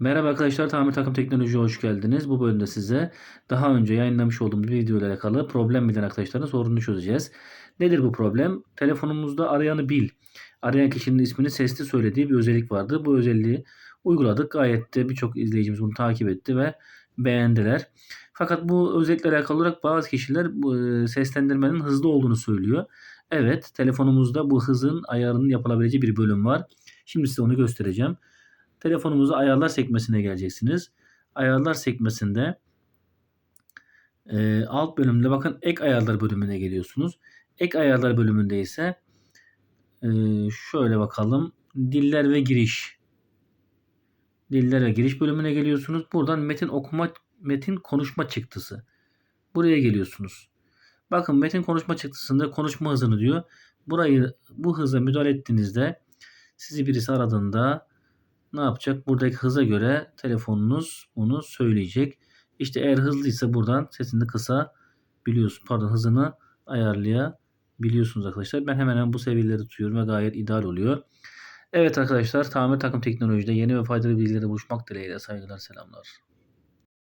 Merhaba arkadaşlar, Tamir Takım Teknoloji'ye hoş geldiniz. Bu bölümde size daha önce yayınlamış olduğumuz bir video ile alakalı problem bilen arkadaşların sorununu çözeceğiz. Nedir bu problem? Telefonumuzda arayanı bil. Arayan kişinin ismini sesli söylediği bir özellik vardı. Bu özelliği uyguladık. Gayet de birçok izleyicimiz bunu takip etti ve beğendiler. Fakat bu özellikle alakalı olarak bazı kişiler e, seslendirmenin hızlı olduğunu söylüyor. Evet, telefonumuzda bu hızın ayarının yapılabileceği bir bölüm var. Şimdi size onu göstereceğim. Telefonumuzu ayarlar sekmesine geleceksiniz. Ayarlar sekmesinde e, alt bölümde bakın ek ayarlar bölümüne geliyorsunuz. Ek ayarlar bölümünde ise e, şöyle bakalım. Diller ve giriş. Diller ve giriş bölümüne geliyorsunuz. Buradan metin okuma, metin konuşma çıktısı. Buraya geliyorsunuz. Bakın metin konuşma çıktısında konuşma hızını diyor. Burayı bu hıza müdahale ettiğinizde sizi birisi aradığında ne yapacak? Buradaki hıza göre telefonunuz onu söyleyecek. İşte eğer hızlıysa buradan sesini kısa biliyorsun pardon hızını ayarlayabiliyorsunuz arkadaşlar. Ben hemen hemen bu seviyeleri tutuyorum ve gayet ideal oluyor. Evet arkadaşlar tamir takım teknolojide yeni ve faydalı bilgilere buluşmak dileğiyle saygılar selamlar.